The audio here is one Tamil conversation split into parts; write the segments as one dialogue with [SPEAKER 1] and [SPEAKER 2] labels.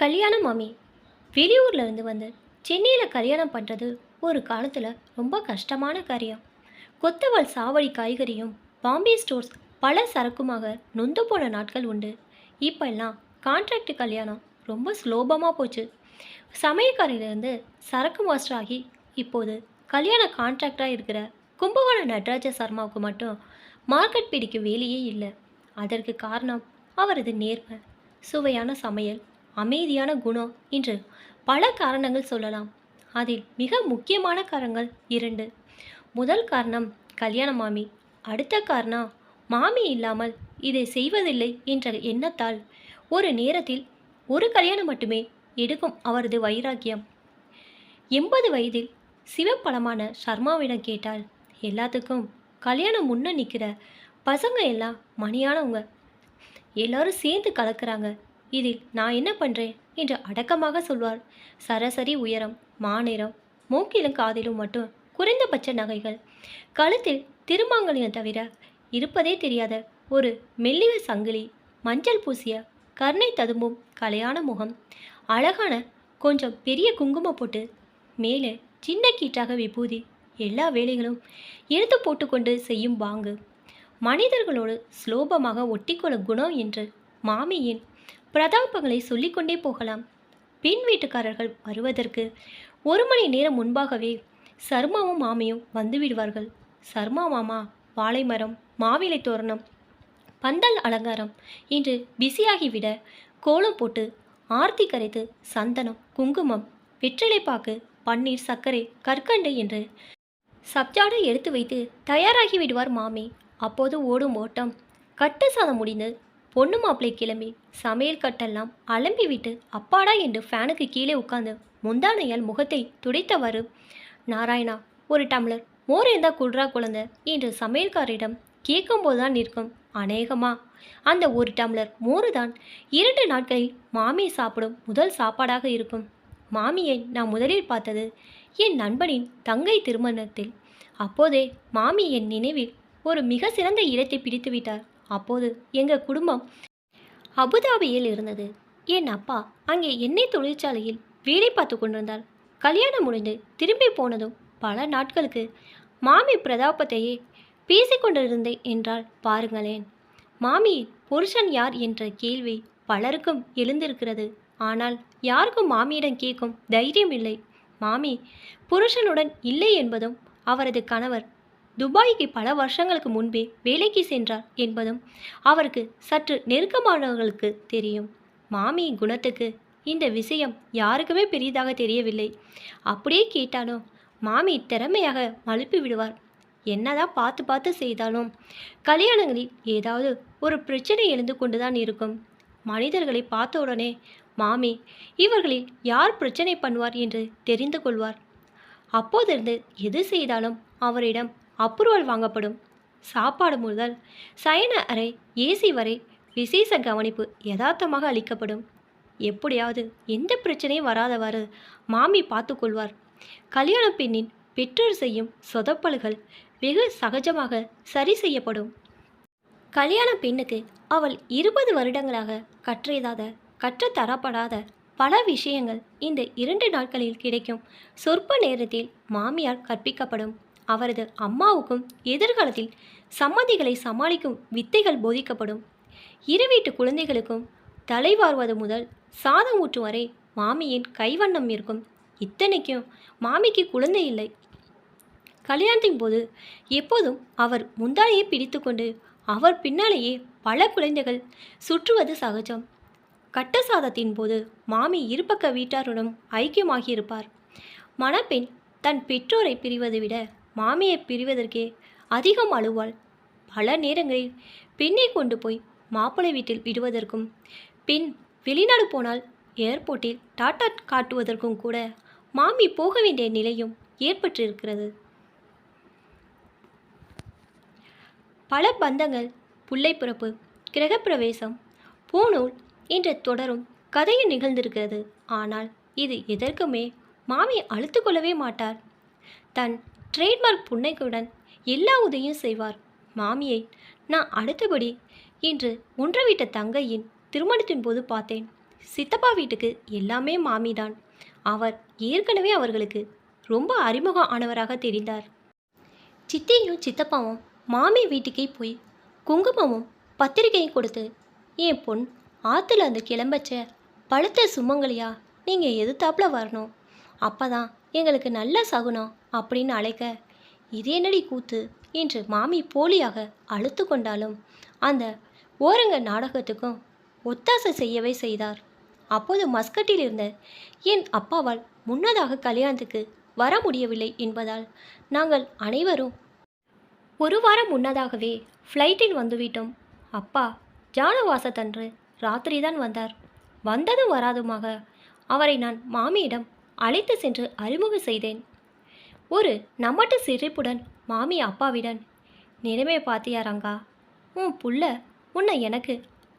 [SPEAKER 1] கல்யாணம் மாமி. வெளியூர்ல இருந்து வந்து சென்னையில் கல்யாணம் பண்ணுறது ஒரு காலத்தில் ரொம்ப கஷ்டமான காரியம். கொத்தவால் சாவடி காய்கறியும் பாம்பே ஸ்டோர்ஸ் பல சரக்குமாக நொந்து போன நாட்கள் உண்டு. இப்போல்லாம் கான்ட்ராக்ட் கல்யாணம் ரொம்ப சுலோபமாக போச்சு. சமயக்காரிலிருந்து சரக்கு மாஸ்டர் ஆகி இப்போது கல்யாண கான்ட்ராக்டாக இருக்கிற கும்பகோணம் நடராஜ சர்மாவுக்கு மட்டும் மார்க்கெட் பிடிக்கும் வேலையே இல்லை. அதற்கு காரணம் அவரது நேர்மை. சுவையான சமையல் அமைதியான குணம் என்று பல காரணங்கள் சொல்லலாம். அதில் மிக முக்கியமான காரணங்கள் இரண்டு. முதல் காரணம் கல்யாண மாமி. அடுத்த காரணம் மாமி இல்லாமல் இதை செய்வதில்லை என்ற எண்ணத்தால் ஒரு நேரத்தில் ஒரு கல்யாணம் மட்டுமே எடுக்கும் அவரது வைராக்கியம். எண்பது வயதில் சிவப்பழமான சர்மாவிடம் கேட்டால் எல்லாத்துக்கும் கல்யாணம் முன்ன நிற்கிற பசங்க எல்லாம் மணியானவங்க. எல்லாரும் சேர்ந்து கலக்குறாங்க. இதில் நான் என்ன பண்ணுறேன் என்று அடக்கமாக சொல்வார் சராசரி உயரம் மாநிறம் மூக்கிலும் காதிலும் மட்டும் குறைந்தபட்ச நகைகள். கழுத்தில் திருமாங்கலியம் தவிர இருப்பதே தெரியாத ஒரு மெல்லிய சங்கிலி மஞ்சள் பூசிய கருணை ததும்பும் கலையான முகம். அழகான கொஞ்சம் பெரிய குங்குமம் போட்டு மேலே சின்ன கீட்டாக விபூதி எல்லா வேலைகளும் எடுத்து போட்டுக்கொண்டு செய்யும் பாங்கு. மனிதர்களோடு சுலோபமாக ஒட்டிக்கொள்ள குணம் என்று மாமியின் பிரதாபங்களை சொல்லிக்கொண்டே போகலாம். பெண் வீட்டுக்காரர்கள் வருவதற்கு ஒரு மணி நேரம் முன்பாகவே சர்மாவும் மாமியும் வந்து விடுவார்கள். சர்மா மாமா வாழைமரம் மாவிலை தோரணம் பந்தல் அலங்காரம் என்று பிஸியாகிவிட கோலம் போட்டு ஆர்த்தி கரைத்து சந்தனம் குங்குமம் வெற்றிலைப்பாக்கு பன்னீர் சர்க்கரை கற்கண்டு என்று சப்ஜாடை எடுத்து வைத்து தயாராகி விடுவார் மாமி. அப்போது ஓடும் ஓட்டம் கட்டு சாதம் முடிந்து பொண்ணு மாப்பிள்ளை கிளம்பி சமையல் கட்டெல்லாம் அலம்பி விட்டு அப்பாடா என்று ஃபேனுக்கு கீழே உட்கார்ந்து முந்தானையால் முகத்தை துடைத்தவாறு நாராயணா ஒரு டம்ளர் மோர் இருந்தா குடுறா குழந்தை என்று சமையல்காரிடம் கேட்கும்போதுதான் நிற்கும் அநேகமா அந்த ஒரு டம்ளர் மோறு தான் இரண்டு நாட்களில் மாமி சாப்பிடும் முதல் சாப்பாடாக இருக்கும். மாமியை நான் முதலில் பார்த்தது என் நண்பனின் தங்கை திருமணத்தில். அப்போதே மாமி என் நினைவில் ஒரு மிக சிறந்த இடத்தை பிடித்து விட்டார் அப்போது எங்கள் குடும்பம் அபுதாபியில் இருந்தது. என் அப்பா அங்கே எண்ணெய் தொழிற்சாலையில் வேலை பார்த்து கொண்டிருந்தார். கல்யாணம் முடிந்து திரும்பி போனதும் பல நாட்களுக்கு மாமி பிரதாபத்தையே பேசிக்கொண்டிருந்தேன் என்றால் பாருங்களேன். மாமியின் புருஷன் யார் என்ற கேள்வி பலருக்கும் எழுந்திருக்கிறது. ஆனால் யாருக்கும் மாமியிடம் கேட்கும் தைரியம் இல்லை. மாமி புருஷனுடன் இல்லை என்பதும் அவரது கணவர் துபாய்க்கு பல வருஷங்களுக்கு முன்பே வேலைக்கு சென்றார் என்பதும் அவருக்கு சற்று நெருக்கமானவர்களுக்கு தெரியும். மாமியின் குணத்துக்கு இந்த விஷயம் யாருக்குமே பெரியதாக தெரியவில்லை. அப்படியே கேட்டாலும் மாமி திறமையாக மழுப்பி விடுவார். என்னதான் பார்த்து பார்த்து செய்தாலும் கல்யாணங்களில் ஏதாவது ஒரு பிரச்சனை எழுந்து கொண்டுதான் இருக்கும். மனிதர்களை பார்த்த உடனே மாமி இவர்களில் யார் பிரச்சனை பண்ணுவார் என்று தெரிந்து கொள்வார். அப்போதிருந்து எது செய்தாலும் அவரிடம் அப்ரூவல் வாங்கப்படும். சாப்பாடு முதல் சயன அறை ஏசி வரை விசேஷ கவனிப்பு யதார்த்தமாக அளிக்கப்படும். எப்படியாவது எந்த பிரச்சனையும் வராதவாறு மாமி பார்த்துக்கொள்வார். கல்யாண பெண்ணின் பெற்றோர் செய்யும் சொதப்பல்கள் வெகு சகஜமாக சரி செய்யப்படும். கல்யாண பெண்ணுக்கு அவள் இருபது வருடங்களாக கற்றியதாத கற்றுத்தரப்படாத பல விஷயங்கள் இந்த இரண்டு நாட்களில் கிடைக்கும். சொற்ப நேரத்தில் மாமியார் கற்பிக்கப்படும். அவரது அம்மாவுக்கும் எதிர்காலத்தில் சம்மதிகளை சமாளிக்கும் வித்தைகள் போதிக்கப்படும். இரு வீட்டு குழந்தைகளுக்கும் தலைவார்வது முதல் சாதம் ஊற்று வரை மாமியின் கைவண்ணம் இருக்கும். இத்தனைக்கும் மாமிக்கு குழந்தை இல்லை. கல்யாணத்தின் போது எப்போதும் அவர் முந்தானையை பிடித்துக்கொண்டு அவர் பின்னாலேயே பல குழந்தைகள் சுற்றுவது சகஜம். கட்ட சாதத்தின் போது மாமி இருபக்க வீட்டாருடன் ஐக்கியமாகியிருப்பார். மணப்பெண் தன் பெற்றோரை பிரிவதை விட மாமியை பிரிவதற்கே அதிகம் அழுவாள். பல நேரங்களில் பெண்ணை கொண்டு போய் மாப்பிள்ளை வீட்டில் விடுவதற்கும் பெண் வெளிநாடு போனால் ஏர்போர்ட்டில் டாட்டா காட்டுவதற்கும் கூட மாமி போக வேண்டிய நிலையும் ஏற்பட்டிருக்கிறது. பல பந்தங்கள் புள்ளை பிறப்பு கிரகப்பிரவேசம் பூநூல் என்ற தொடரும் கதையில் நிகழ்ந்திருக்கிறது. ஆனால் இது எதற்குமே மாமி அழுத்து கொள்ளவே மாட்டார். தன் ட்ரேட்மார்க் புன்னைக்குடன் எல்லா உதவியும் செய்வார். மாமியை நான் அடுத்தபடி இன்று ஒன்று விட்ட தங்கையின் திருமணத்தின் போது பார்த்தேன். சித்தப்பா வீட்டுக்கு எல்லாமே மாமி தான் அவர் ஏற்கனவே அவர்களுக்கு ரொம்ப அறிமுகம் ஆனவராக தெரிந்தார். சித்தியும் சித்தப்பாவும் மாமி வீட்டுக்கே போய் குங்குமமும் பத்திரிக்கையும் கொடுத்து என் பொன் ஆற்றுல அந்த கிளம்பச்ச பழுத்த சுமங்கலியா? நீங்கள் எதிர்த்தாப்புல வரணும். அப்போ தான் எங்களுக்கு நல்ல சகுனம் அப்படின்னு அழைக்க இது என்னடி கூத்து? என்று மாமி போலியாக அழுத்து கொண்டாலும் அந்த ஓரங்க நாடகத்துக்கும் ஒத்தாசை செய்யவே செய்தார். அப்போது மஸ்கட்டில் இருந்த என் அப்பாவால் முன்னதாக கல்யாணத்துக்கு வர முடியவில்லை என்பதால் நாங்கள் அனைவரும் ஒரு வாரம் முன்னதாகவே ஃப்ளைட்டில் வந்துவிட்டோம். அப்பா ஜானவாசத்தன்று ராத்திரி தான் வந்தார். வந்ததும் வராதுமாக அவரை நான் மாமியிடம் அழைத்து சென்று அறிமுகம் செய்தேன். ஒரு நம்மட்டு சிரிப்புடன் மாமி அப்பாவிடன் நிலைமை பார்த்தியா ரங்கா? உன் புள்ள உன்னை எனக்கு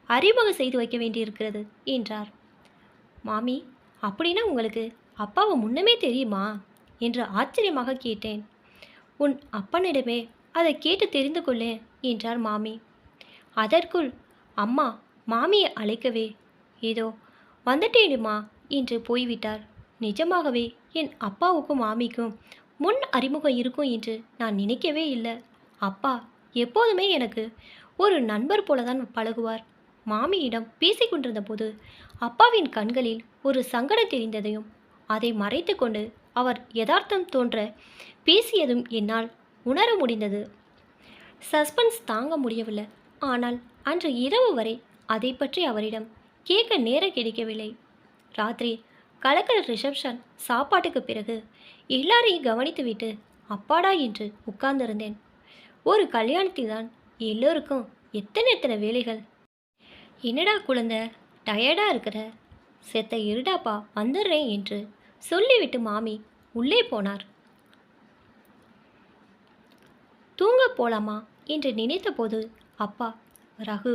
[SPEAKER 1] அறிமுகம் செய்து வைக்க வேண்டியிருக்கிறது என்றார். மாமி அப்படின்னா உங்களுக்கு அப்பாவை முன்னமே தெரியுமா? என்று ஆச்சரியமாக கேட்டேன். உன் அப்பனிடமே அதை கேட்டு தெரிந்து கொள்ளேன் என்றார் மாமி. அதற்குள் அம்மா மாமியை அழைக்கவே ஏதோ வந்துட்டேனுமா? என்று போய்விட்டார். நிஜமாகவே என் அப்பாவுக்கும் மாமிக்கும் முன் அறிமுகம் இருக்கும் என்று நான் நினைக்கவே இல்லை. அப்பா எப்போதுமே எனக்கு ஒரு நண்பர் போலதான் பழகுவார். மாமியிடம் பேசிக்கொண்டிருந்த போது அப்பாவின் கண்களில் ஒரு சங்கடம் தெரிந்ததையும் அதை மறைத்து கொண்டு அவர் யதார்த்தம் தோன்ற பேசியதும் என்னால் உணர முடிந்தது. சஸ்பென்ஸ் தாங்க முடியவில்லை. ஆனால் அன்று இரவு வரை அதை பற்றி அவரிடம் கேட்க நேரம் கிடைக்கவில்லை. ராத்திரி கலக்கல் ரிசப்ஷன் சாப்பாட்டுக்கு பிறகு எல்லாரையும் கவனித்துவிட்டு அப்பாடா என்று உட்கார்ந்திருந்தேன். ஒரு கல்யாணத்தில் தான் எல்லோருக்கும் எத்தனை எத்தனை வேலைகள். என்னடா குழந்தை டயர்டா இருக்கிற? செத்த இருடாப்பா வந்துடுறேன் என்று சொல்லிவிட்டு மாமி உள்ளே போனார். தூங்க போலாமா? என்று நினைத்தபோது அப்பா ரகு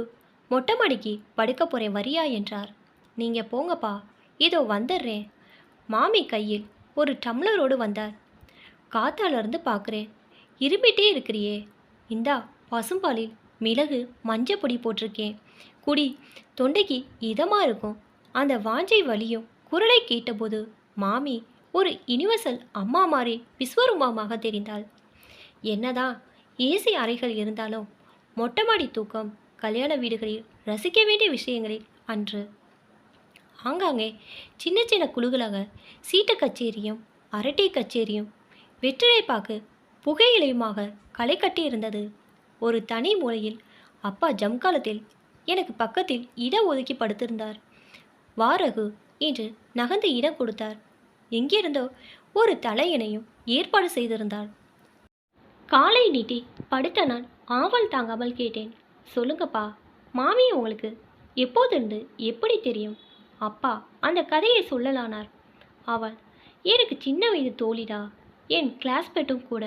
[SPEAKER 1] மொட்டை மாடிக்கு படுக்க போகிறேன் வரியா? என்றார். நீங்கள் போங்கப்பா இதோ வந்துடுறேன். மாமி கையில் ஒரு டம்ளரோடு வந்தார். காத்தாலிருந்து பார்க்குறேன். இருமிட்டே இருக்கிறியே. இந்தா பசும்பாலில் மிளகு மஞ்சள் பொடி போட்டிருக்கேன். குடி தொண்டைக்கு இதமாக இருக்கும். அந்த வாஞ்சை வலியும் குரலை கேட்டபோது மாமி ஒரு யுனிவர்சல் அம்மா மாதிரி விஸ்வரூபமாக தெரிந்தாள். என்னதான் ஏசி அறைகள் இருந்தாலும் மொட்டை மாடி தூக்கம் கல்யாண வீடுகளில் ரசிக்க வேண்டிய விஷயங்களில் அன்று ஆங்காங்கே சின்ன சின்ன குழுக்களாக சீட்டு கச்சேரியும் அரட்டை கச்சேரியும் வெற்றிலை பாக்கு புகையிலையுமாக களை கட்டி இருந்தது ஒரு தனி மூலையில் அப்பா ஜம்காலத்தில் எனக்கு பக்கத்தில் இடம் ஒதுக்கி படுத்திருந்தார். வாரகு என்று நகர்ந்து இடம் கொடுத்தார். எங்கிருந்தோ ஒரு தலையணையும் ஏற்பாடு செய்திருந்தார் காலை நீட்டி படுத்த நான் ஆவல் தாங்காமல் கேட்டேன். சொல்லுங்கப்பா மாமி உங்களுக்கு எப்போதிருந்து எப்படி தெரியும்? அப்பா அந்த கதையை சொல்லலானார். அவள் எனக்கு சின்ன வயது தோழிடா என் கிளாஸ்மேட்டும் கூட.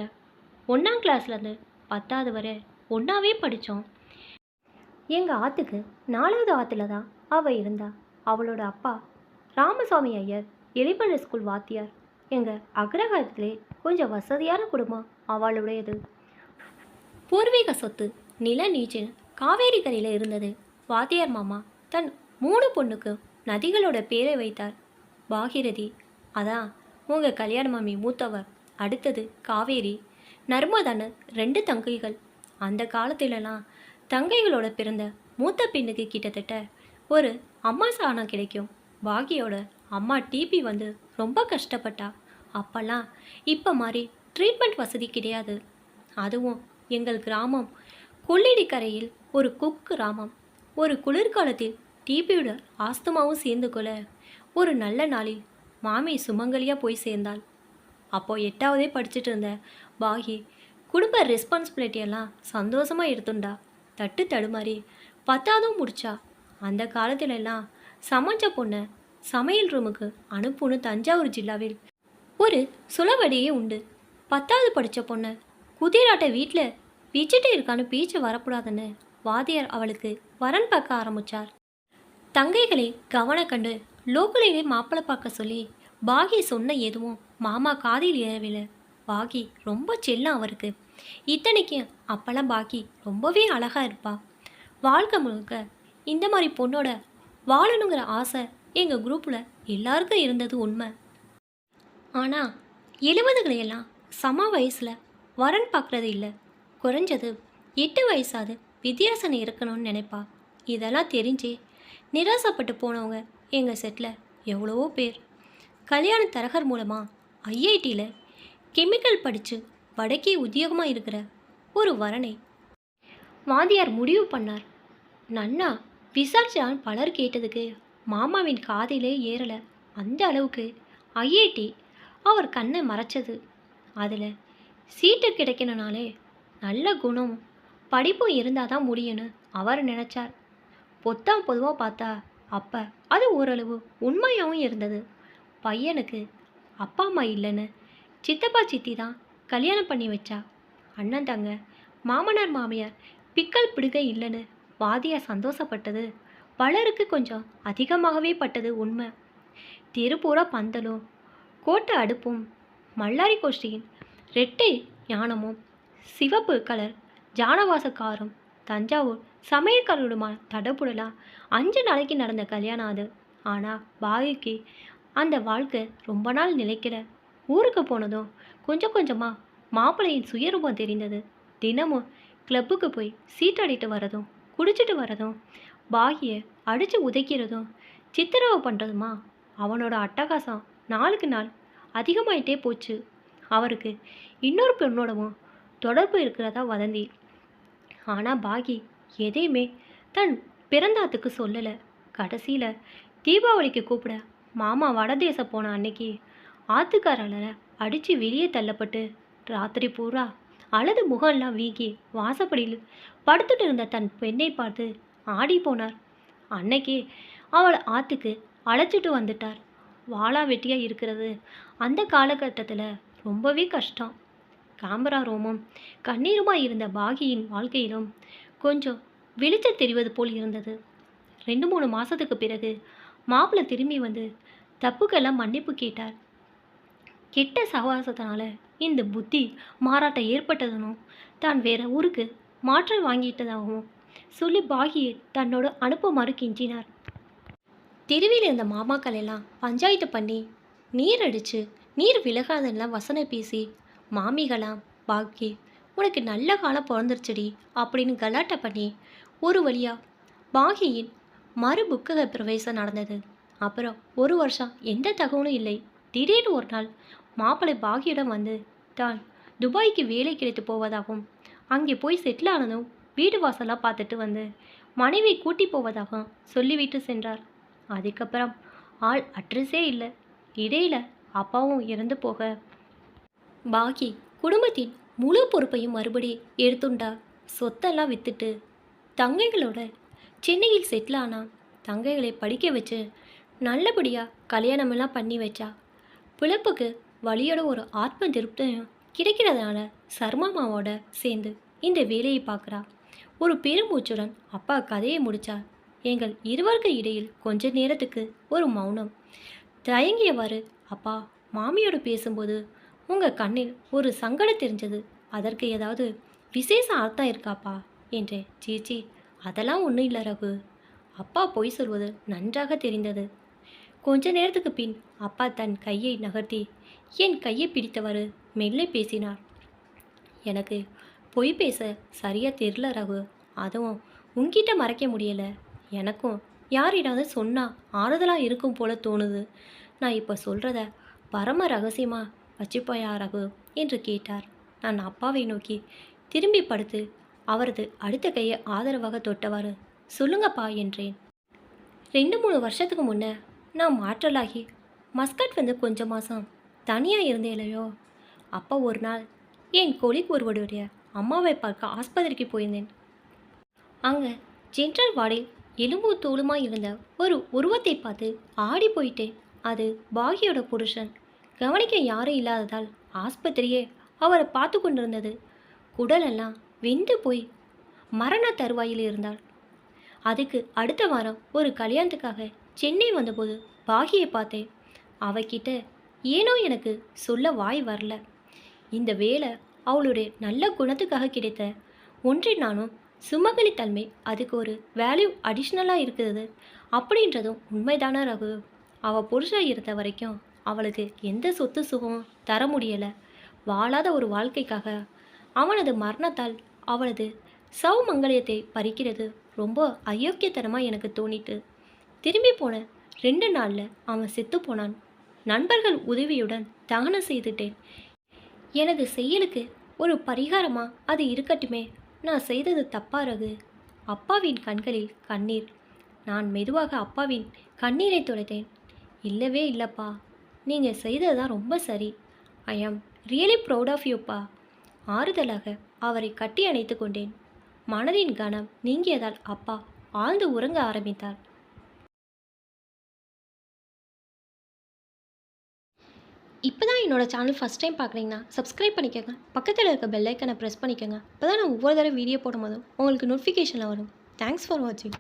[SPEAKER 1] ஒன்றாம் கிளாஸ்லேருந்து பத்தாவது வரை ஒன்றாவே படித்தோம் எங்கள் ஆற்றுக்கு நாலாவது ஆற்றுல தான் அவள் இருந்தா. அவளோட அப்பா ராமசாமி ஐயர் எலிபண்ட ஸ்கூல் வாத்தியார். எங்கள் அக்ரஹாரத்திலே கொஞ்சம் வசதியான குடும்பம் அவளுடையது. பூர்வீக சொத்து நில நீச்சல் காவேரி கரையில் இருந்தது. வாத்தியார் மாமா தன் மூணு பொண்ணுக்கு நதிகளோட பேரை வைத்தார். பாகிரதி அதான் உங்கள் கல்யாண மாமி மூத்தவர் அடுத்தது காவேரி நர்மதான ரெண்டு தங்கைகள். அந்த காலத்திலலாம் தங்கைகளோட பிறந்த மூத்த பெண்ணுக்கு கிட்டத்தட்ட ஒரு அம்மா சாணம் கிடைக்கும். பாகியோட அம்மா டிபி வந்து ரொம்ப கஷ்டப்பட்டா. அப்போல்லாம் இப்போ மாதிரி ட்ரீட்மெண்ட் வசதி கிடையாது. அதுவும் எங்கள் கிராமம் கொள்ளிடிக்கரையில் ஒரு குக் கிராமம். ஒரு குளிர்காலத்தில் டிபியோட ஆஸ்துமாவும் சேர்ந்து கொள்ள ஒரு நல்ல நாளில் மாமி சுமங்கலியாக போய் சேர்ந்தாள். அப்போ எட்டாவதே படிச்சுட்டு இருந்த பாகி குடும்ப ரெஸ்பான்சிபிலிட்டியெல்லாம் சந்தோஷமாக எடுத்துண்டா. தட்டு தடுமாறி பத்தாவதும் முடிச்சா. அந்த காலத்திலெல்லாம் சமைச்ச பொண்ணை சமையல் ரூமுக்கு அனுப்புன்னு தஞ்சாவூர் ஜில்லாவில் ஒரு சுலவடியே உண்டு. பத்தாவது படித்த பொண்ணை குதிராட்டை வீட்டில் பிச்சுட்டு இருக்கான்னு பீச்சு வரக்கூடாதுன்னு வாதியார் அவளுக்கு வரன் பார்க்க ஆரம்பித்தார் தங்கைகளை கவனம் கண்டு லோக்கலையே மாப்பிள்ளை பார்க்க சொல்லி பாகி சொன்ன எதுவும் மாமா காதில் ஏறவில்லை. பாகி ரொம்ப செல்லம் அவருக்கு. இத்தனைக்கும் அப்பெல்லாம் பாகி ரொம்பவே அழகாக இருப்பா. வாழ்க்கை முழுக்க இந்த மாதிரி பொண்ணோட வாழணுங்கிற ஆசை எங்கள் குரூப்பில் எல்லாருக்கும் இருந்தது உண்மை. ஆனால் எழுபதுகளையெல்லாம் சம வயசில் வரன் பார்க்குறது இல்லை. குறைஞ்சது எட்டு வயசாவது வித்தியாசம் இருக்கணும்னு நினைப்பா. இதெல்லாம் தெரிஞ்சே நிராசப்பட்டு போனவங்க எங்கள் செட்டில் எவ்வளவோ பேர். கல்யாண தரகர் மூலமாக ஐஐடியில் கெமிக்கல் படித்து வடக்கே உத்தியோகமாக இருக்கிற ஒரு வரனை வாதியார் முடிவு பண்ணார். நன்னா விசாரிச்சான் பலர் கேட்டதுக்கு மாமாவின் காதிலே ஏறலை. அந்த அளவுக்கு ஐஐடி அவர் கண்ணை மறைச்சது. அதில் சீட்டு கிடைக்கணுனாலே நல்ல குணம் படிப்பும் இருந்தால் தான் முடியும்னு அவர் நினச்சார். பொத்தாம் பொதுவாக பார்த்தா அப்போ அது ஓரளவு உண்மையாகவும் இருந்தது. பையனுக்கு அப்பா அம்மா இல்லைன்னு சித்தப்பா சித்தி தான் கல்யாணம் பண்ணி வச்சா. அண்ணன் தங்க மாமனார் மாமியார் பிக்கல் பிடுக இல்லைன்னு வாதியா சந்தோஷப்பட்டது. பலருக்கு கொஞ்சம் அதிகமாகவே பட்டது உண்மை. தெருப்பூரா பந்தலும் கோட்டை அடுப்பும் மல்லாரி கோஷ்டியின் ரெட்டை யானமும் சிவப்பு கலர் ஜானவாச காரும் தஞ்சாவூர் சமையற்காரருமான தடபுடலா? அஞ்சு நாளைக்கு நடந்த கல்யாணம் அது. ஆனால் பாகிக்கு அந்த வாழ்க்கை ரொம்ப நாள் நிலைக்கல. ஊருக்கு போனதும் கொஞ்சம் கொஞ்சமாக மாப்பிள்ளையின் சுயரூபம் தெரிந்தது. தினமும் கிளப்புக்கு போய் சீட்டடிட்டு வரதும் குடிச்சிட்டு வரதும் பாகியை அடித்து உதைக்கிறதும் சித்திரவு பண்ணுறதுமா அவனோட அட்டகாசம் நாளுக்கு நாள் அதிகமாயிட்டே போச்சு. அவருக்கு இன்னொரு பெண்ணோடவும் தொடர்பு இருக்கிறதா வதந்தி. ஆனால் பாகி எதையுமே தன் பிறந்தாத்துக்கு சொல்லலை. கடைசியில் தீபாவளிக்கு கூப்பிட மாமா வடதேசம் போன அன்னைக்கு ஆத்துக்காரால அடித்து வெளியே தள்ளப்பட்டு ராத்திரி பூரா அழுது முகம்லாம் வீங்கி வாசப்படியில் படுத்துட்டு இருந்த தன் பெண்ணை பார்த்து ஆடி போனார். அன்னைக்கே அவள் ஆத்துக்கு அழைச்சிட்டு வந்துட்டார். வாளா வெட்டியாக இருக்கிறது அந்த காலகட்டத்தில் ரொம்பவே கஷ்டம். காம்பரா ரோமும் கண்ணீருமாய் இருந்த பாகியின் வாழ்க்கையிலும் கொஞ்சம் வெளிச்சம் தெரிவது போல் இருந்தது. ரெண்டு மூணு மாதத்துக்கு பிறகு மாப்பிள்ளை திரும்பி வந்து தப்புக்கெல்லாம் மன்னிப்பு கேட்டார். கெட்ட சகவாசத்தினால இந்த புத்தி மாறாட்டம் ஏற்பட்டதனும் தான் வேற ஊருக்கு மாற்றல் வாங்கிட்டதாகவும் சொல்லி பாகியை தன்னோட அனுப்புமாறு கெஞ்சினார். தெருவில் இருந்த மாமாக்கள் எல்லாம் பஞ்சாயத்து பண்ணி நீர் அடித்து நீர் விலகாதெல்லாம் வசனம் பேசி மாமிகளாம் பாக்கி உனக்கு நல்ல காலம் பிறந்துருச்சுடி அப்படின்னு கலாட்டை பண்ணி ஒரு வழியாக பாகியின் மறு புக்கக பிரவேசம் நடந்தது. அப்புறம் ஒரு வருஷம் எந்த தகவலும் இல்லை. திடீர்னு ஒரு நாள் மாப்பிள்ளை பாகியிடம் வந்து தான் துபாய்க்கு வேலை கிடைத்து போவதாகவும் அங்கே போய் செட்டில் ஆனதும் வீடு வாசலாக பார்த்துட்டு வந்து மனைவி கூட்டி போவதாகவும் சொல்லிவிட்டு சென்றார். அதுக்கப்புறம் ஆள் அட்ரஸே இல்லை. இடையில அப்பாவும் இறந்து போக. பாகி குடும்பத்தின் முழு பொறுப்பையும் மறுபடி எடுத்துண்டா. சொத்தெல்லாம் வித்துட்டு தங்கைகளோட சென்னையில் செட்டில் ஆனால் தங்கைகளை படிக்க வச்சு நல்லபடியாக கல்யாணமெல்லாம் பண்ணி வச்சா. பிழப்புக்கு வழியோட ஒரு ஆத்ம திருப்தியும் கிடைக்கிறதுனால சர்மாமாவோட சேர்ந்து இந்த வேலையை பார்க்குறா. ஒரு பெருமூச்சுடன் அப்பா கதையை முடித்தார் எங்கள் இருவருக்கு இடையில் கொஞ்ச நேரத்துக்கு ஒரு மௌனம். தயங்கியவாறு அப்பா மாமியோடு பேசும்போது உங்கள் கண்ணில் ஒரு சங்கடம் தெரிஞ்சது. அதற்கு ஏதாவது விசேஷ அர்த்தம் இருக்காப்பா? என்றேன். சீச்சி அதெல்லாம் ஒன்றும் இல்லை ரகு. அப்பா பொய் சொல்வது நன்றாக தெரிந்தது. கொஞ்ச நேரத்துக்கு பின் அப்பா தன் கையை நகர்த்தி என் கையை பிடித்தவாறு மெல்ல பேசினார். எனக்கு பொய் பேச சரியாக தெரில ரகு. அதுவும் உன்கிட்ட மறைக்க முடியலை. எனக்கும் யாரிடாவது சொன்னால் ஆறுதலாக இருக்கும் போல தோணுது. நான் இப்போ சொல்கிறத பரம ரகசியமாக வச்சுப்போயா ரகு என்று கேட்டார். நான் அப்பாவை நோக்கி திரும்பி படுத்து அவரது அடுத்த கையை ஆதரவாக தொட்டவாறு சொல்லுங்கப்பா என்றேன். ரெண்டு மூணு வருஷத்துக்கு முன்னே நான் மாற்றலாகி மஸ்கட் வந்து கொஞ்ச மாதம் தனியாக இருந்தேலையோ? அப்போ ஒரு நாள் என் கொலிக் ஒருவருடைய அம்மாவை பார்க்க ஆஸ்பத்திரிக்கு போயிருந்தேன். அங்கே ஜென்ரல் வார்டில் எலும்பு தூளுமாக இருந்த ஒரு உருவத்தை பார்த்து ஆடி போயிட்டேன். அது பாகியோட புருஷன். கவனிக்க யாரும் இல்லாததால் ஆஸ்பத்திரியே அவரை பார்த்து கொண்டிருந்தது. குடலெல்லாம் வெந்து போய் மரண தருவாயில் இருந்தாள். அதுக்கு அடுத்த வாரம் ஒரு கல்யாணத்துக்காக சென்னை வந்தபோது பாகியை பார்த்தேன். அவகிட்ட ஏனோ எனக்கு சொல்ல வாய் வரல. இந்த வேலை அவளுடைய நல்ல குணத்துக்காக கிடைத்த ஒன்றை நானும் சுமங்கலித்தன்மை அதுக்கு ஒரு வேல்யூ அடிஷ்னலாக இருக்குது அப்படின்றதும் உண்மைதான ரகு? அவள் புருஷாக இருந்த வரைக்கும் அவளுக்கு எந்த சொத்து சுகமும் தர முடியலை. வாழாத ஒரு வாழ்க்கைக்காக அவனது மரணத்தால் அவளது சௌமங்கலியத்தை பறிக்கிறது ரொம்ப அயோக்கியத்தனமாக எனக்கு தோணிட்டு. திரும்பி போன ரெண்டு நாளில் அவன் செத்து போனான். நண்பர்கள் உதவியுடன் தகனம் செய்துட்டேன். எனது செயலுக்கு ஒரு பரிகாரமாக அது இருக்கட்டுமே. நான் செய்தது தப்பா ரகு அப்பாவின் கண்களில் கண்ணீர். நான் மெதுவாக அப்பாவின் கண்ணீரை துடைத்தேன். இல்லவே இல்லைப்பா. நீங்கள் செய்தது தான் ரொம்ப சரி. ஐ ஆம் ரியலி ப்ரௌட் ஆஃப் யூப்பா ஆறுதலாக அவரை கட்டி அணைத்து கொண்டேன். மனதின் கனம் நீங்கியதால் அப்பா ஆழ்ந்து உறங்க ஆரம்பித்தார். இப்போ தான் என்னோட சேனல் ஃபஸ்ட் டைம் பார்க்குறீங்கன்னா சப்ஸ்கிரைப் பண்ணிக்கோங்க. பக்கத்தில் இருக்க பெல்லைக்கனை ப்ரெஸ் பண்ணிக்கோங்க. அப்போ தான் நான் ஒவ்வொரு தடவை வீடியோ போடும்போதும் உங்களுக்கு நோட்டிஃபிகேஷனில் வரும். தேங்க்ஸ் ஃபார் வாட்சிங்